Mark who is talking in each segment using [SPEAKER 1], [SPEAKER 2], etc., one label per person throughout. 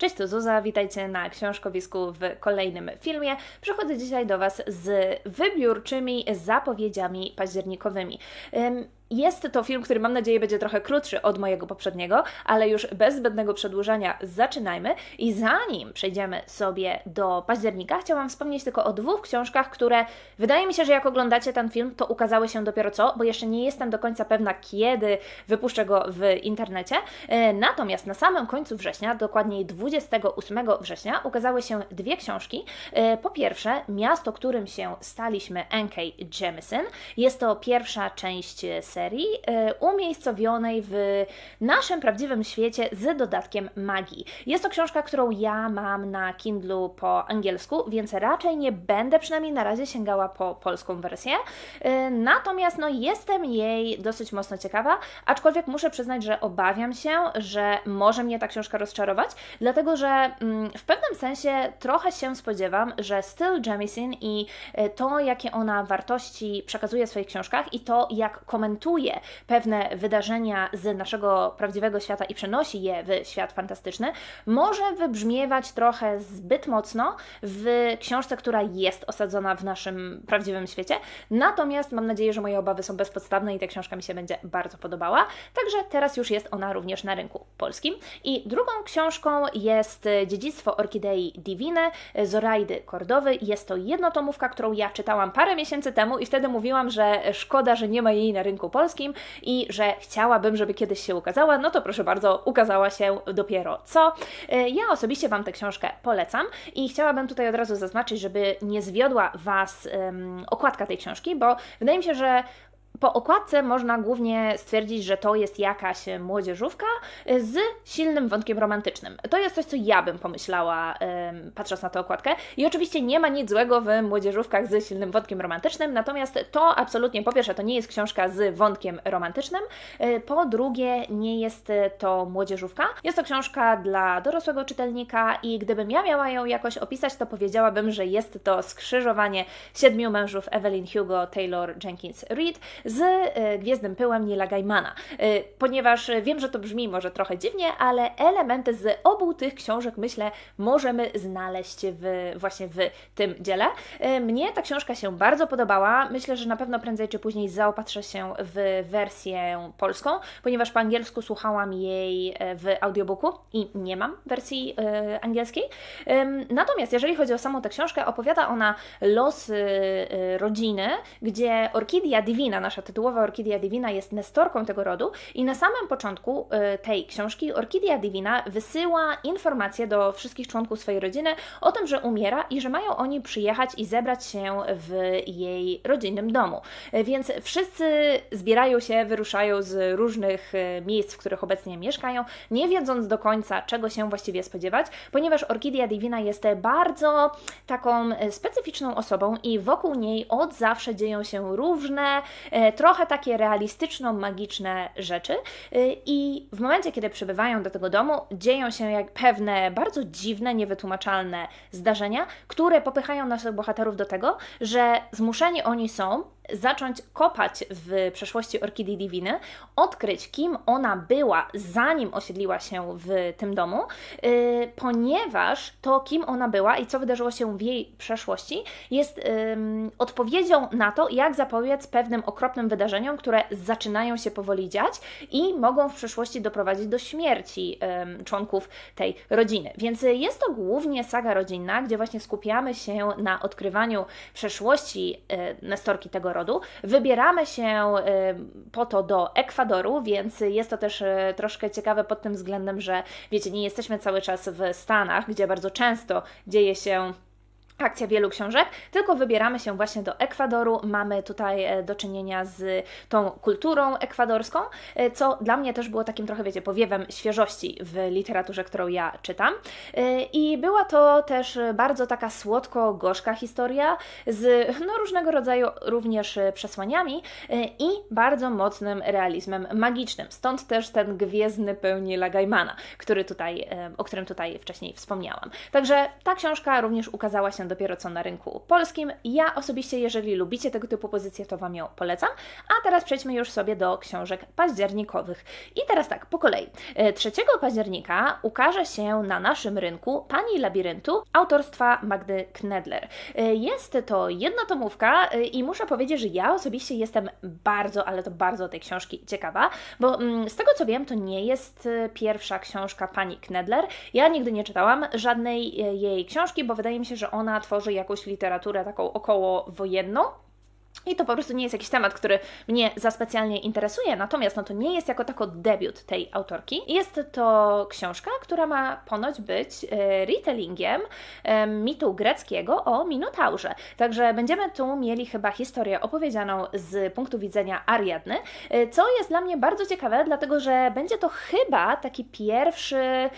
[SPEAKER 1] Cześć, to Zuza, witajcie na książkowisku w kolejnym filmie. Przychodzę dzisiaj do Was z wybiórczymi zapowiedziami październikowymi. Ym, Jest to film, który mam nadzieję będzie trochę krótszy od mojego poprzedniego, ale już bez zbędnego przedłużania zaczynajmy. I zanim przejdziemy sobie do października, chciałam wspomnieć tylko o dwóch książkach, które wydaje mi się, że jak oglądacie ten film, to ukazały się dopiero co, bo jeszcze nie jestem do końca pewna, kiedy wypuszczę go w internecie. E, Natomiast na samym końcu września, dokładniej 28 września, ukazały się dwie książki. E, Po pierwsze, Miasto, którym się staliśmy N.K. Jemisin. Jest to pierwsza część serii, e, umiejscowionej w naszym prawdziwym świecie z dodatkiem magii. Jest to książka, którą ja mam na Kindlu po angielsku, więc raczej nie będę przynajmniej na razie sięgała po polską wersję. E, Natomiast no, jestem jej dosyć mocno ciekawa, aczkolwiek muszę przyznać, że obawiam się, że może mnie ta książka rozczarować, dlatego że mm, w pewnym sensie trochę się spodziewam, że styl Jemisin i e, to, jakie ona wartości przekazuje w swoich książkach i to, jak komentuje pewne wydarzenia z naszego prawdziwego świata i przenosi je w świat fantastyczny, może wybrzmiewać trochę zbyt mocno w książce, która jest osadzona w naszym prawdziwym świecie. Natomiast mam nadzieję, że moje obawy są bezpodstawne i ta książka mi się będzie bardzo podobała. Także teraz już jest ona również na rynku polskim. I drugą książką jest Dziedzictwo Orkidei Divine Zoraidy Kordowy. Jest to jednotomówka, którą ja czytałam parę miesięcy temu i wtedy mówiłam, że szkoda, że nie ma jej na rynku polskim i że chciałabym, żeby kiedyś się ukazała. No to proszę bardzo, ukazała się dopiero co. Ja osobiście Wam tę książkę polecam i chciałabym tutaj od razu zaznaczyć, żeby nie zwiodła Was um, okładka tej książki, bo wydaje mi się, że po okładce można głównie stwierdzić, że to jest jakaś młodzieżówka z silnym wątkiem romantycznym. To jest coś, co ja bym pomyślała, patrząc na tę okładkę. I oczywiście nie ma nic złego w młodzieżówkach z silnym wątkiem romantycznym, natomiast to absolutnie, po pierwsze, to nie jest książka z wątkiem romantycznym, yy, po drugie, nie jest to młodzieżówka. Jest to książka dla dorosłego czytelnika i gdybym ja miała ją jakoś opisać, to powiedziałabym, że jest to skrzyżowanie siedmiu mężów Evelyn Hugo, Taylor Jenkins Reid z e, Gwiezdnym Pyłem Nila Gaimana, e, ponieważ wiem, że to brzmi może trochę dziwnie, ale elementy z obu tych książek myślę możemy znaleźć w, właśnie w tym dziele. E, Mnie ta książka się bardzo podobała. Myślę, że na pewno prędzej czy później zaopatrzę się w wersję polską, ponieważ po angielsku słuchałam jej w audiobooku i nie mam wersji e, angielskiej. Natomiast jeżeli chodzi o samą tę książkę, opowiada ona losy e, rodziny, gdzie Orkidia Divina, nasza tytułowa Orkidia Divina jest nestorką tego rodu i na samym początku y, tej książki Orkidia Divina wysyła informacje do wszystkich członków swojej rodziny o tym, że umiera i że mają oni przyjechać i zebrać się w jej rodzinnym domu. Y, Więc wszyscy zbierają się, wyruszają z różnych y, miejsc, w których obecnie mieszkają, nie wiedząc do końca, czego się właściwie spodziewać, ponieważ Orkidia Divina jest bardzo taką specyficzną osobą i wokół niej od zawsze dzieją się różne trochę takie realistyczno-magiczne rzeczy. Y, I w momencie, kiedy przybywają do tego domu, dzieją się jak pewne bardzo dziwne, niewytłumaczalne zdarzenia, które popychają naszych bohaterów do tego, że zmuszeni oni są zacząć kopać w przeszłości Orkidii Diviny, odkryć, kim ona była, zanim osiedliła się w tym domu, yy, ponieważ to, kim ona była i co wydarzyło się w jej przeszłości, jest yy, odpowiedzią na to, jak zapobiec pewnym okropnym wydarzeniom, które zaczynają się powoli dziać i mogą w przyszłości doprowadzić do śmierci yy, członków tej rodziny. Więc jest to głównie saga rodzinna, gdzie właśnie skupiamy się na odkrywaniu przeszłości yy, Nestorki tego Wybieramy się y, po to do Ekwadoru, więc jest to też y, troszkę ciekawe pod tym względem, że wiecie, nie jesteśmy cały czas w Stanach, gdzie bardzo często dzieje się akcja wielu książek, tylko wybieramy się właśnie do Ekwadoru. Mamy tutaj e, do czynienia z tą kulturą ekwadorską, e, co dla mnie też było takim trochę, wiecie, powiewem świeżości w literaturze, którą ja czytam. E, I była to też bardzo taka słodko-gorzka historia z no, różnego rodzaju również przesłaniami i bardzo mocnym realizmem magicznym. Stąd też ten gwiezdny pełni Lagaimana, który tutaj, o którym tutaj wcześniej wspomniałam. Także ta książka również ukazała się dopiero co na rynku polskim. Ja osobiście, jeżeli lubicie tego typu pozycje, to Wam ją polecam. A teraz przejdźmy już sobie do książek październikowych. I teraz tak, po kolei. 3 października ukaże się na naszym rynku Pani Labiryntu autorstwa Magdy Knedler. Jest to jednotomówka i muszę powiedzieć, że ja osobiście jestem bardzo, ale to bardzo tej książki ciekawa, bo mm, z tego co wiem, to nie jest pierwsza książka Pani Knedler. Ja nigdy nie czytałam żadnej jej książki, bo wydaje mi się, że ona tworzy jakąś literaturę taką okołowojenną. I to po prostu nie jest jakiś temat, który mnie za specjalnie interesuje, natomiast no to nie jest jako tako debiut tej autorki. Jest to książka, która ma ponoć być e, retellingiem e, mitu greckiego o Minotaurze. Także będziemy tu mieli chyba historię opowiedzianą z punktu widzenia Ariadny, e, co jest dla mnie bardzo ciekawe, dlatego że będzie to chyba taki pierwszy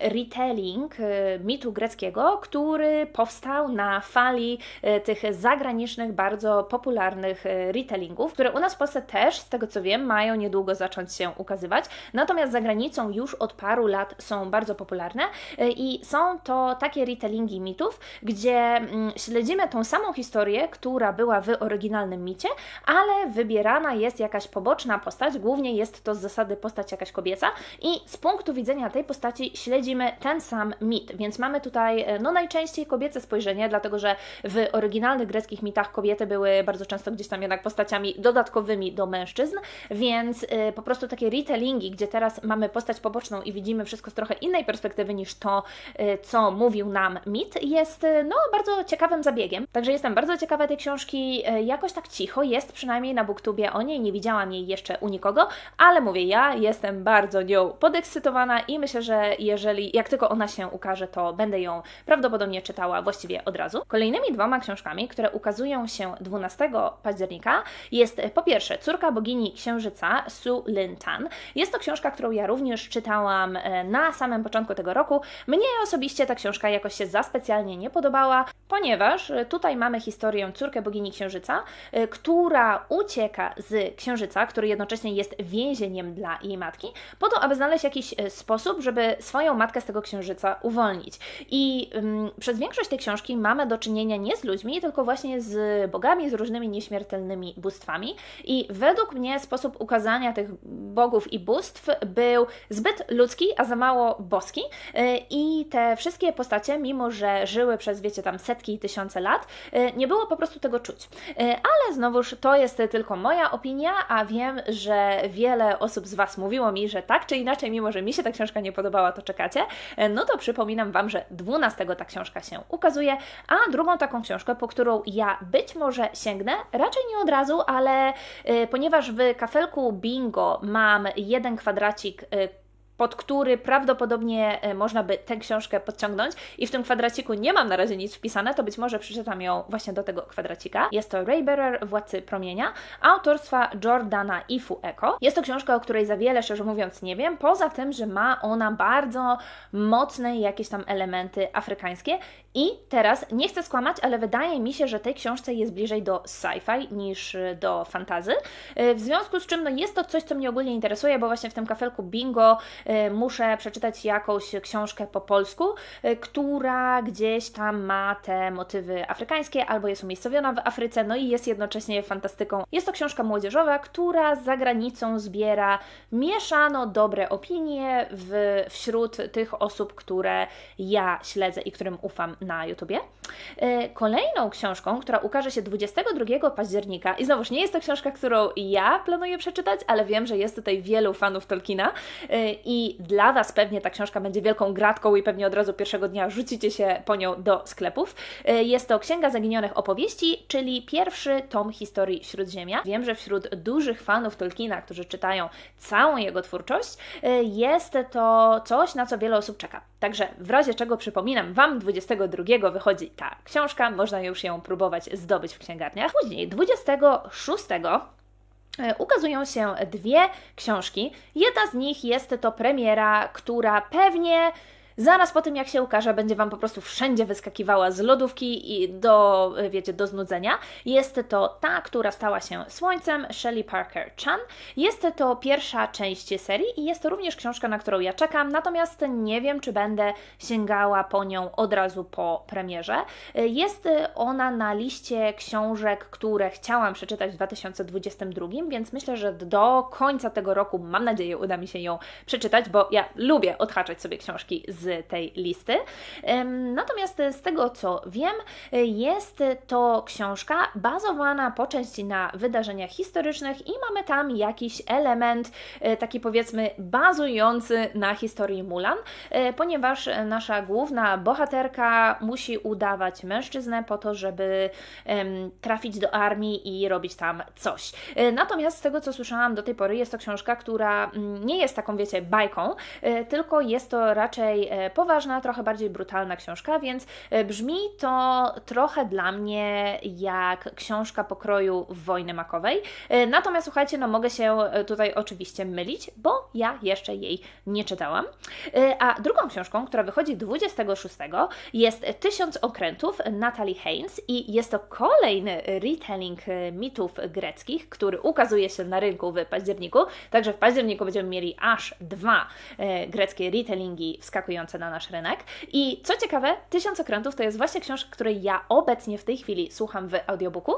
[SPEAKER 1] retelling mitu greckiego, który powstał na fali tych zagranicznych, bardzo popularnych e, retellingów, które u nas w Polsce też, z tego co wiem, mają niedługo zacząć się ukazywać. Natomiast za granicą już od paru lat są bardzo popularne e, i są to takie retellingi mitów, gdzie mm, śledzimy tą samą historię, która była w oryginalnym micie, ale wybierana jest jakaś poboczna postać, głównie jest to z zasady postać jakaś kobieca i z punktu widzenia tej postaci śledzimy ten sam mit, więc mamy tutaj e, no najczęściej kobiece spojrzenie, dlatego że w oryginalnych greckich mitach kobiety były były bardzo często gdzieś tam jednak postaciami dodatkowymi do mężczyzn, więc y, po prostu takie retellingi, gdzie teraz mamy postać poboczną i widzimy wszystko z trochę innej perspektywy niż to, y, co mówił nam mit, jest y, no bardzo ciekawym zabiegiem. Także jestem bardzo ciekawa tej książki, jakoś tak cicho jest, przynajmniej na booktubie o niej, nie widziałam jej jeszcze u nikogo, ale mówię, ja jestem bardzo nią podekscytowana i myślę, że jeżeli, jak tylko ona się ukaże, to będę ją prawdopodobnie czytała właściwie od razu. Kolejnymi dwoma książkami, które ukazują się 12 października jest po pierwsze Córka bogini księżyca Su Lin Tan. Jest to książka, którą ja również czytałam e, na samym początku tego roku. Mnie osobiście ta książka jakoś się za specjalnie nie podobała, ponieważ e, tutaj mamy historię córkę bogini księżyca, e, która ucieka z księżyca, który jednocześnie jest więzieniem dla jej matki, po to, aby znaleźć jakiś sposób, żeby swoją matkę z tego księżyca uwolnić. I um, przez większość tej książki mamy do czynienia nie z ludźmi, tylko właśnie z bogami, z różnymi nieśmiertelnymi bóstwami. I według mnie sposób ukazania tych bogów i bóstw był zbyt ludzki, a za mało boski. Y, i te wszystkie postacie, mimo że żyły przez, wiecie, tam setki i tysiące lat, y, nie było po prostu tego czuć. Y, ale znowuż to jest tylko moja opinia, a wiem, że wiele osób z Was mówiło mi, że tak czy inaczej, mimo że mi się ta książka nie podobała, to czekacie, no to przypominam Wam, że 12 ta książka się ukazuje, a drugą taką książkę, po którą ja być może sięgnę. Raczej nie od razu, ale y, ponieważ w kafelku bingo mam jeden kwadracik y, pod który prawdopodobnie e, można by tę książkę podciągnąć i w tym kwadraciku nie mam na razie nic wpisane, to być może przeczytam ją właśnie do tego kwadracika. Jest to Raybearer, Władcy Promienia, autorstwa Jordana Ifu Eko. Jest to książka, o której za wiele, szczerze mówiąc, nie wiem, poza tym, że ma ona bardzo mocne jakieś tam elementy afrykańskie i teraz, nie chcę skłamać, ale wydaje mi się, że tej książce jest bliżej do sci-fi niż do fantazy, e, w związku z czym no, jest to coś, co mnie ogólnie interesuje, bo właśnie w tym kafelku bingo muszę przeczytać jakąś książkę po polsku, y, która gdzieś tam ma te motywy afrykańskie albo jest umiejscowiona w Afryce, no i jest jednocześnie fantastyką. Jest to książka młodzieżowa, która za granicą zbiera mieszano dobre opinie w, wśród tych osób, które ja śledzę i którym ufam na YouTubie. Y, kolejną książką, która ukaże się 22 października, i znowuż nie jest to książka, którą ja planuję przeczytać, ale wiem, że jest tutaj wielu fanów Tolkiena i i dla Was pewnie ta książka będzie wielką gratką i pewnie od razu pierwszego dnia rzucicie się po nią do sklepów. E, jest to Księga Zaginionych Opowieści, czyli pierwszy tom historii Śródziemia. Wiem, że wśród dużych fanów Tolkiena, którzy czytają całą jego twórczość, e, jest to coś, na co wiele osób czeka. Także w razie czego przypominam Wam, 22 wychodzi ta książka, można już ją próbować zdobyć w księgarniach. Później 26 E, ukazują się dwie książki. Jedna z nich jest to premiera, która pewnie zaraz po tym jak się ukaże, będzie Wam po prostu wszędzie wyskakiwała z lodówki i do, y, wiecie, do znudzenia. Jest to ta, która stała się Słońcem, Shelley Parker Chan. Jest to pierwsza część serii i jest to również książka, na którą ja czekam, natomiast nie wiem, czy będę sięgała po nią od razu po premierze. Y, Jest ona na liście książek, które chciałam przeczytać w 2022, więc myślę, że do końca tego roku, mam nadzieję, uda mi się ją przeczytać, bo ja lubię odhaczać sobie książki z tej listy. Natomiast z tego co wiem, jest to książka bazowana po części na wydarzeniach historycznych i mamy tam jakiś element, y, taki powiedzmy bazujący na historii Mulan, y, ponieważ nasza główna bohaterka musi udawać mężczyznę po to, żeby trafić do armii i robić tam coś. Y, Natomiast z tego co słyszałam do tej pory, jest to książka, która mm, nie jest taką, wiecie, bajką, tylko jest to raczej e, poważna, trochę bardziej brutalna książka, więc e, brzmi to trochę dla mnie jak książka pokroju Wojny Makowej. E, Natomiast słuchajcie, no mogę się e, tutaj oczywiście mylić, bo ja jeszcze jej nie czytałam. E, A drugą książką, która wychodzi 26, jest Tysiąc Okrętów Natalie Haynes i jest to kolejny retelling e, mitów greckich, który ukazuje się na rynku w październiku. Także w październiku będziemy mieli aż dwa e, greckie retellingi wskakujące na nasz rynek. I co ciekawe, Tysiąc Okrętów to jest właśnie książka, której ja obecnie w tej chwili słucham w audiobooku.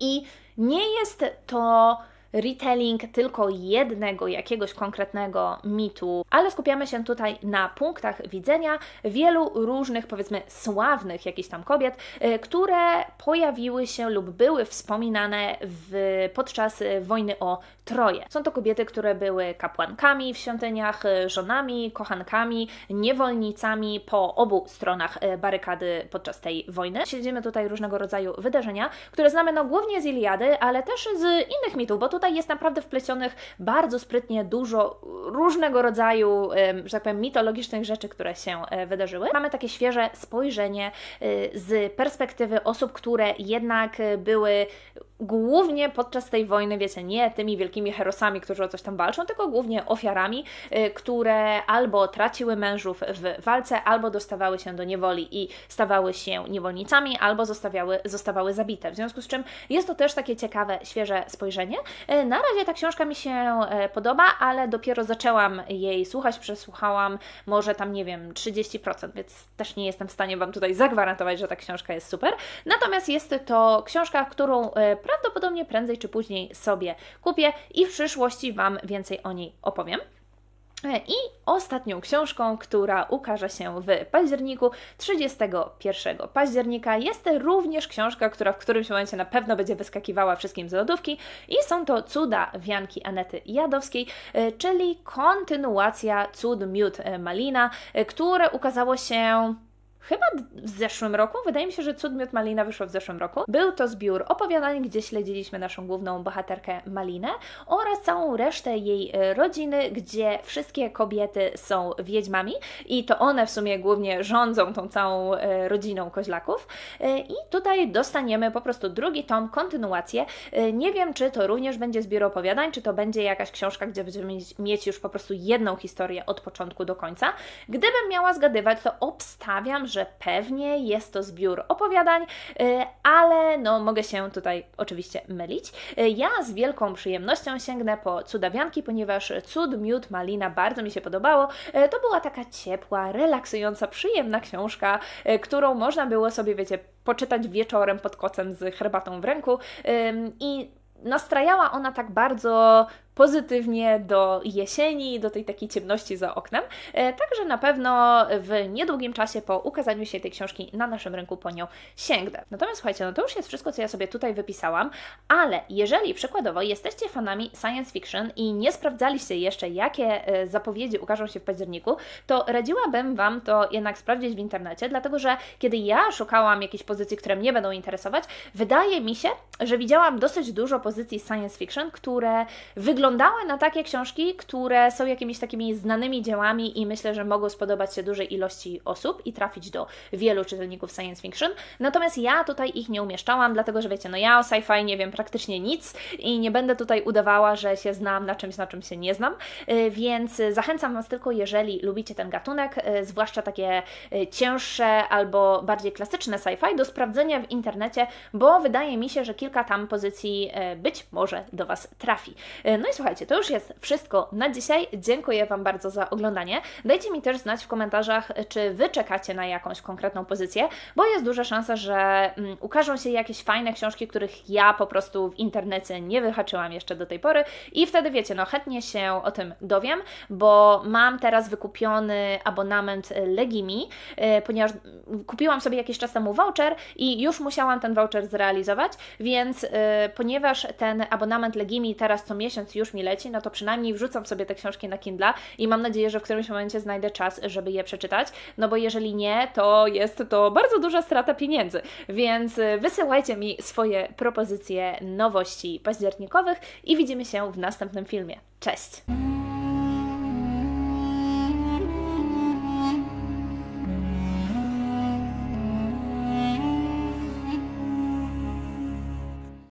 [SPEAKER 1] I nie jest to retelling tylko jednego jakiegoś konkretnego mitu, ale skupiamy się tutaj na punktach widzenia wielu różnych, powiedzmy, sławnych jakichś tam kobiet, y, które pojawiły się lub były wspominane w, podczas y, wojny o Troję. Są to kobiety, które były kapłankami w świątyniach, y, żonami, kochankami, niewolnicami po obu stronach barykady podczas tej wojny. Śledzimy tutaj różnego rodzaju wydarzenia, które znamy no głównie z Iliady, ale też z innych mitów, bo tutaj jest naprawdę wplecionych bardzo sprytnie dużo różnego rodzaju, że tak powiem, mitologicznych rzeczy, które się e, wydarzyły. Mamy takie świeże spojrzenie y, z perspektywy osób, które jednak y, były głównie podczas tej wojny, wiecie, nie tymi wielkimi herosami, którzy o coś tam walczą, tylko głównie ofiarami, y, które albo traciły mężów w walce, albo dostawały się do niewoli i stawały się niewolnicami, albo zostawiały, zostawały zabite. W związku z czym jest to też takie ciekawe, świeże spojrzenie. Y, Na razie ta książka mi się e, podoba, ale dopiero zaczęłam jej słuchać, przesłuchałam może tam, nie wiem, 30%, więc też nie jestem w stanie Wam tutaj zagwarantować, że ta książka jest super. Natomiast jest to książka, którą e, prawdopodobnie prędzej czy później sobie kupię i w przyszłości Wam więcej o niej opowiem. I ostatnią książką, która ukaże się w październiku, 31 października, jest również książka, która w którymś momencie na pewno będzie wyskakiwała wszystkim z lodówki i są to Cuda Wianki Anety Jadowskiej, czyli kontynuacja Cud Miód Malina, które ukazało się Chyba w zeszłym roku, wydaje mi się, że Cud Malina wyszło w zeszłym roku. Był to zbiór opowiadań, gdzie śledziliśmy naszą główną bohaterkę Malinę oraz całą resztę jej e, rodziny, gdzie wszystkie kobiety są wiedźmami i to one w sumie głównie rządzą tą całą e, rodziną koźlaków. E, I tutaj dostaniemy po prostu drugi tom, kontynuację. Nie wiem, czy to również będzie zbiór opowiadań, czy to będzie jakaś książka, gdzie będziemy mieć już po prostu jedną historię od początku do końca. Gdybym miała zgadywać, to obstawiam, że pewnie jest to zbiór opowiadań, y, ale no mogę się tutaj oczywiście mylić. Y, Ja z wielką przyjemnością sięgnę po Cudawianki, ponieważ Cud, Miód, Malina bardzo mi się podobało. Y, To była taka ciepła, relaksująca, przyjemna książka, którą można było sobie, wiecie, poczytać wieczorem pod kocem z herbatą w ręku i nastrajała ona tak bardzo pozytywnie do jesieni, do tej takiej ciemności za oknem. E, Także na pewno w niedługim czasie po ukazaniu się tej książki na naszym rynku po nią sięgnę. Natomiast słuchajcie, no to już jest wszystko, co ja sobie tutaj wypisałam, ale jeżeli przykładowo jesteście fanami science fiction i nie sprawdzaliście jeszcze, jakie e, zapowiedzi ukażą się w październiku, to radziłabym Wam to jednak sprawdzić w internecie, dlatego że kiedy ja szukałam jakichś pozycji, które mnie będą interesować, wydaje mi się, że widziałam dosyć dużo pozycji science fiction, które wyglądają wyglądały na takie książki, które są jakimiś takimi znanymi dziełami i myślę, że mogą spodobać się dużej ilości osób i trafić do wielu czytelników science fiction. Natomiast ja tutaj ich nie umieszczałam, dlatego że wiecie, no ja o sci-fi nie wiem praktycznie nic i nie będę tutaj udawała, że się znam na czymś, na czym się nie znam, Y, więc zachęcam Was tylko, jeżeli lubicie ten gatunek, y, zwłaszcza takie y, cięższe albo bardziej klasyczne sci-fi, do sprawdzenia w internecie, bo wydaje mi się, że kilka tam pozycji być może do Was trafi. No słuchajcie, to już jest wszystko na dzisiaj. Dziękuję Wam bardzo za oglądanie. Dajcie mi też znać w komentarzach, czy Wy czekacie na jakąś konkretną pozycję, bo jest duża szansa, że mm, ukażą się jakieś fajne książki, których ja po prostu w internecie nie wyhaczyłam jeszcze do tej pory i wtedy wiecie, no chętnie się o tym dowiem, bo mam teraz wykupiony abonament Legimi, y, ponieważ kupiłam sobie jakiś czas temu voucher i już musiałam ten voucher zrealizować, więc y, ponieważ ten abonament Legimi teraz co miesiąc już mi leci, no to przynajmniej wrzucam sobie te książki na Kindle i mam nadzieję, że w którymś momencie znajdę czas, żeby je przeczytać, no bo jeżeli nie, to jest to bardzo duża strata pieniędzy, więc y, wysyłajcie mi swoje propozycje nowości październikowych i widzimy się w następnym filmie. Cześć!